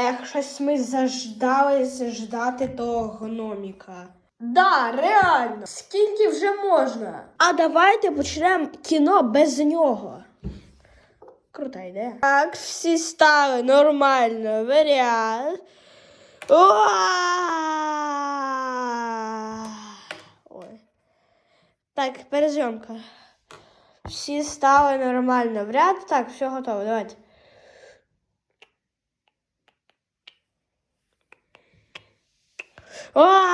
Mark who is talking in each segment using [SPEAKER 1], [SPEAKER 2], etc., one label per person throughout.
[SPEAKER 1] Ех, щось ми заждались ждати того гноміка. Да, реально. Скільки вже можна? А давайте почнемо кіно без нього. Крута ідея. Так, всі стали нормально. Варіант. Ой. Так, перезйомка. Всі стали нормально в ряд. Так, все готово. Давайте. Ой.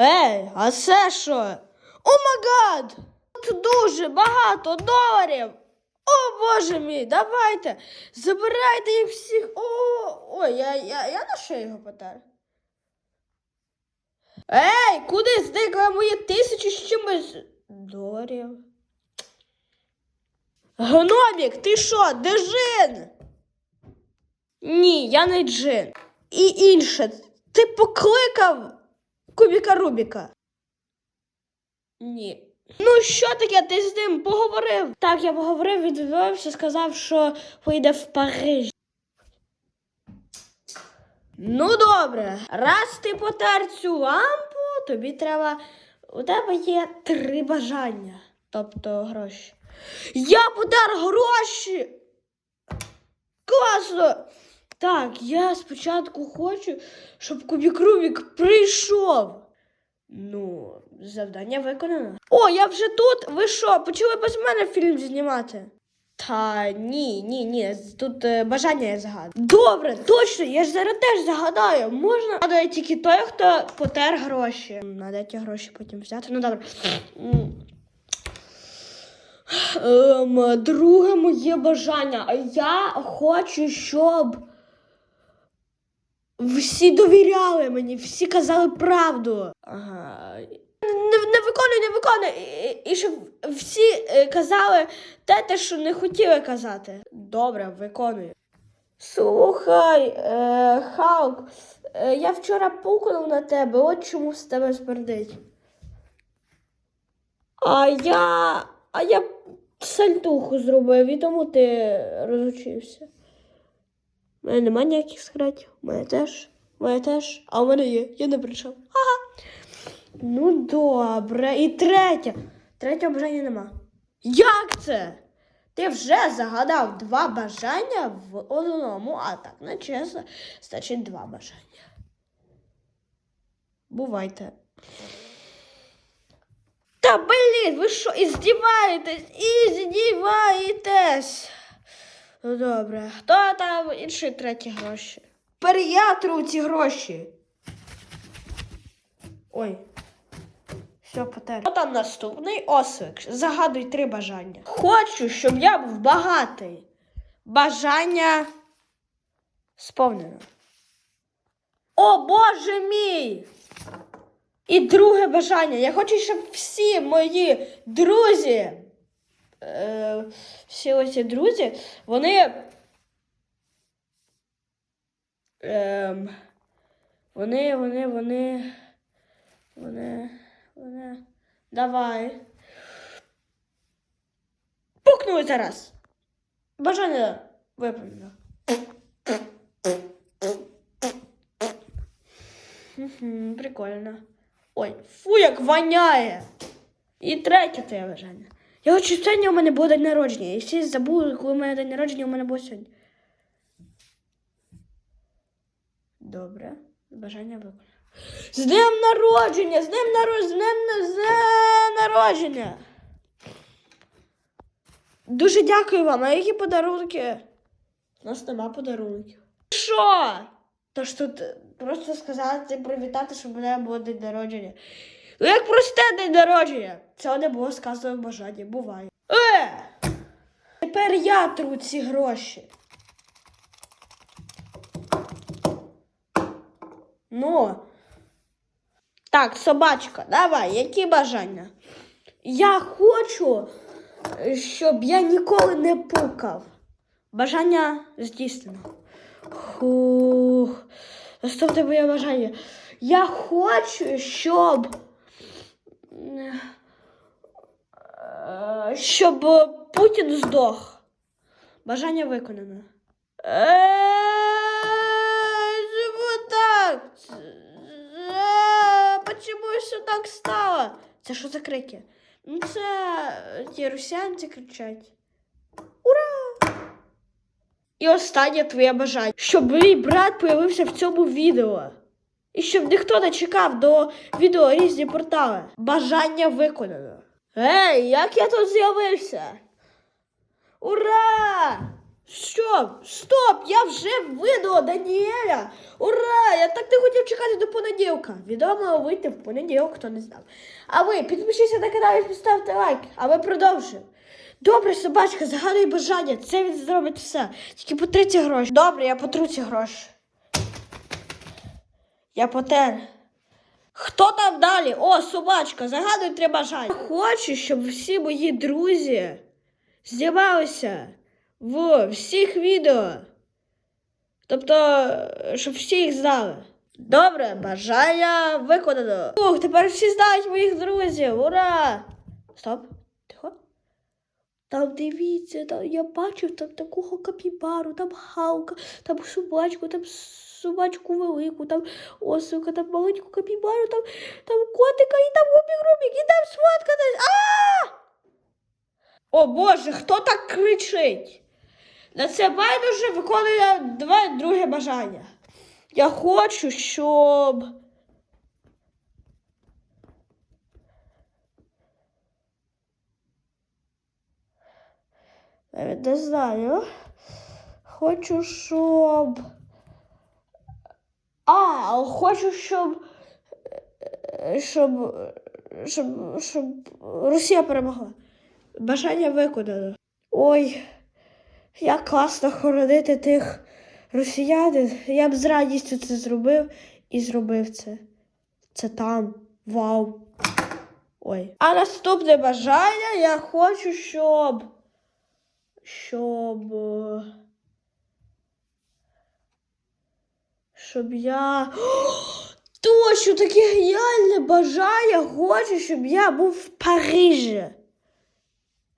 [SPEAKER 1] Ей, а це що? О магад! Тут дуже багато доларів. О боже мій, давайте. Забирайте їх всіх. О, ой, я, я, я на що його потер? Ей, куди зникли мої тисячі з чимось доларів? Гномік, ти що, де джин? Ні, я не джин. І інше, ти покликав Кубіка Рубіка? Ні. Ну, що таке? Ти з ним поговорив? Так, я поговорив, відвівся, сказав, що поїде в Париж. Ну, добре, раз ти потер цю лампу, тобі треба. У тебе є три бажання, тобто гроші. Я потер гроші. Класно! Так, я спочатку хочу, щоб Кубік Рубік прийшов. Ну, завдання виконано. О, я вже тут. Ви що, почали без мене фільм знімати? Та ні, ні, ні. Тут е, бажання я загадую. Добре, точно, я ж зараз теж загадаю. Можна Гадає тільки той, хто потер гроші. Надо ті гроші потім взяти. Ну добре. Ем, друге моє бажання. Я хочу, щоб всі довіряли мені, всі казали правду. Ага. Не, не виконуй, не виконуй. І, і щоб всі е, казали те, те, що не хотіли казати. Добре, виконую. Слухай, е, Халк, е, я вчора пукнув на тебе, от чому з тебе смердить. А я. А я сальтуху зробив, і тому ти розучився. У мене немає ніяких секретів. У мене теж. У мене теж. А у мене є. Я не прийшов. Ага. Ну, добре. І третє. Третього бажання нема. Як це? Ти вже загадав два бажання в одному, а так не чесно, значить два бажання. Бувайте. Та блін, ви що, іздіваєтесь? Іздіваєтесь. Ну добре. Хто там інші треті гроші? Переятру ці гроші. Ой. Все, потер. Хто наступний ослик? Загадуй три бажання. Хочу, щоб я був багатий. Бажання сповнено. О, Боже мій! І друге бажання. Я хочу, щоб всі мої друзі, е, всі оці друзі, вони. Ем, вони, вони, вони. Вони. Давай. Пукнули зараз. Бажання виповнено. Прикольно. Ой, фу, як воняє. І третє твоє бажання. Я хочу сьогодні у мене буде день народження. І всі забули, коли у мене день народження, у мене буде сьогодні. Добре. Бажання виконано. З днем народження! З днем народження! З днем народження! Дуже дякую вам. А які подарунки? У нас нема подарунків. Що? Тож тут просто сказати, привітати, щоб у мене було день народження. Ну як просте день народження. Цього не було сказано в бажанні. Буває. Е! Тепер я тру ці гроші. Ну. Так, собачка, давай, які бажання? Я хочу, е, щоб я ніколи не пукав. Бажання здійснено. Хух. Наступне моє бажання. Я хочу, щоб. е, Щоб Путін здох. Бажання виконано. Ей, Чому так? Е, Почему все так стало? Це що за крики? Ну, це ті росіянці кричать. Ура! І останнє твоє бажання, щоб мій брат появився в цьому відео. І щоб ніхто не чекав до відео різні портали. Бажання виконано. Ей, як я тут з'явився? Ура! Що? Стоп! Я вже видала Даніеля! Ура! Я так не хотів чекати до понеділка. Відео мало вийти в понеділок, хто не знав. А ви підпишіться на канал і поставте лайк, а ми продовжуємо. Добре, собачка, загадуй бажання. Це він зробить все. Тільки потри ці гроші. Добре, я потру ці гроші. Я потер. Хто там далі? О, собачка, загадуй три бажання. Я хочу, щоб всі мої друзі знімалися в всіх відео. Тобто, щоб всі їх знали. Добре, бажання виконано. Ух, тепер всі знають моїх друзів. Ура! Стоп, тихо. Там дивіться, там, я бачив там такого капібару, там халка, там собачку, там собачку велику, там ослика, там маленьку капібару, там, там котика і там губік-рубік, і там сфоткатись. А! О Боже, хто так кричить? На це байдуже виконує два друге бажання. Я хочу, щоб. Навіть не знаю. Хочу, щоб. А, хочу, щоб. Щоб. Щоб. Щоб Росія перемогла. Бажання виконано. Ой, як класно хоронити тих росіянин. Я б з радістю це зробив і зробив це. Це там. Вау. Ой. А наступне бажання я хочу, щоб. Щоб. Щоб я. Точно таке геніальне бажання хочу, щоб я був в Парижі.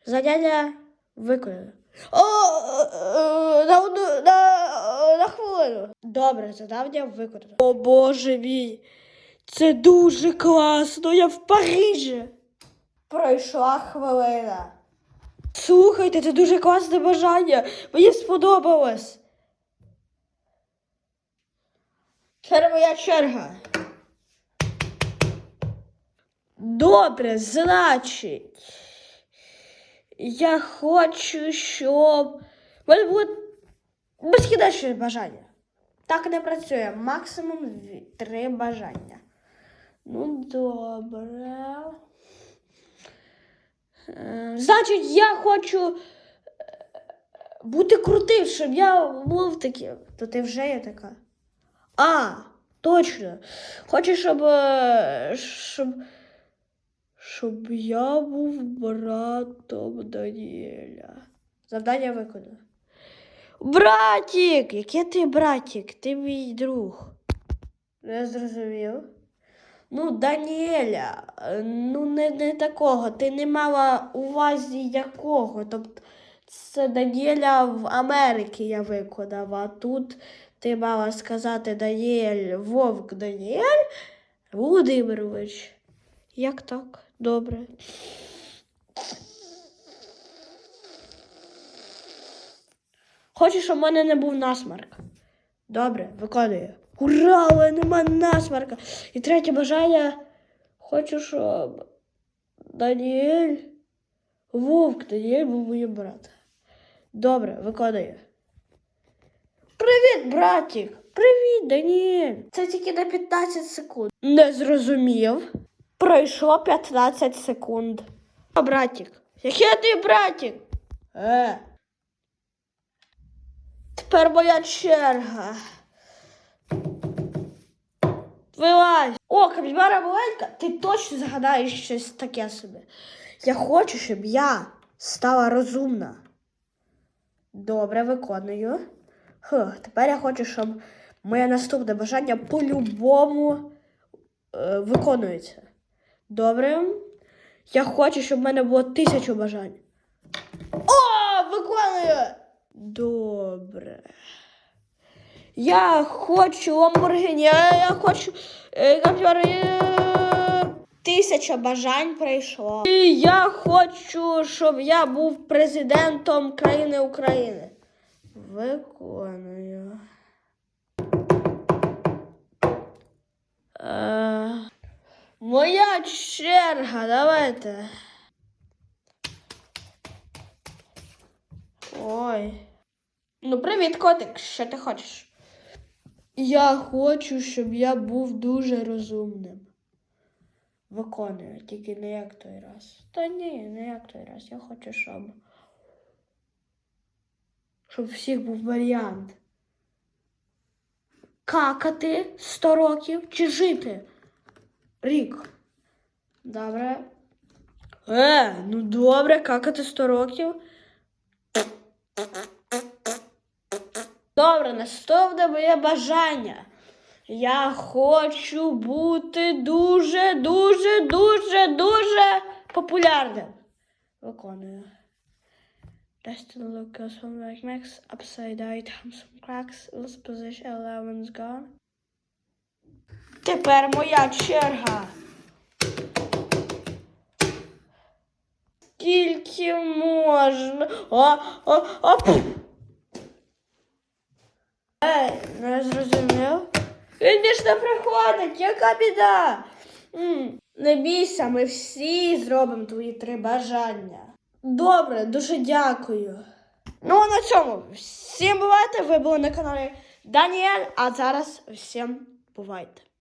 [SPEAKER 1] Заняття виконано. О, е, на, одну- на, на хвилину. Добре, завдання виконано. О Боже мій. Це дуже класно. Я в Парижі. Пройшла хвилина. Слухайте, це дуже класне бажання. Мені сподобалось. Тепер моя черга. Добре, значить. Я хочу, щоб. В мене буде безкінечне бажання. Так не працює. Максимум три бажання. Ну, добре. Е, Значить, я хочу е, бути крутим, щоб я був таким. То ти вже є така. А, точно. Хочу, щоб. е, щоб. Щоб я був братом Даніеля. Завдання виконано. Братік! Який ти братік? Ти мій друг. Не зрозумів. Ну, Даніеля, ну не, не такого. Ти не мала увазі якого. Тобто це Даніеля в Америці я виконав, а тут ти мала сказати Даніель Вовк Даніель Володимирович. Як так? Добре. Хочу, щоб в мене не був насмарк. Добре, виконую. Ура! Мене нема насмарка. І третє бажання. Хочу, щоб Даніель. Вовк Даніель був моїм братом. Добре, виконую. Привіт, братік! Привіт, Даніель! Це тільки на 15 секунд. Не зрозумів. Пройшло 15 секунд. О, братік. Який ти братік? Е. Тепер моя черга. Вилазь. О, капібара маленька, ти точно загадаєш щось таке собі. Я хочу, щоб я стала розумна. Добре, виконую. Хух, тепер я хочу, щоб моє наступне бажання по-любому е, виконується. Добре. Я хочу, щоб в мене було тисячу бажань. О, виконую! Добре. Я хочу Ламборгіні, я, хочу е, тисяча бажань прийшло. І я хочу, щоб я був президентом країни України. Виконую. Моя черга, давайте. Ой. Ну, привіт, котик, що ти хочеш? Я хочу, щоб я був дуже розумним. Виконую, тільки не як той раз. Та ні, не як той раз. Я хочу, щоб. Щоб всіх був варіант. Какати 100 років чи жити? Рік. Добре. Е, ну добре, какати 100 років. Добре, наступне моє бажання. Я хочу бути дуже, дуже, дуже, дуже популярним. Виконую. Just look at some like max upside down some cracks. This position 11's gone. Тепер моя черга. Тільки можна. О, о, о. Ей, не зрозумів? Він більш не приходить, яка біда? Не бійся, ми всі зробимо твої три бажання. Добре, дуже дякую. Ну, а на цьому всім бувайте. Ви були на каналі Даніель, а зараз всім бувайте.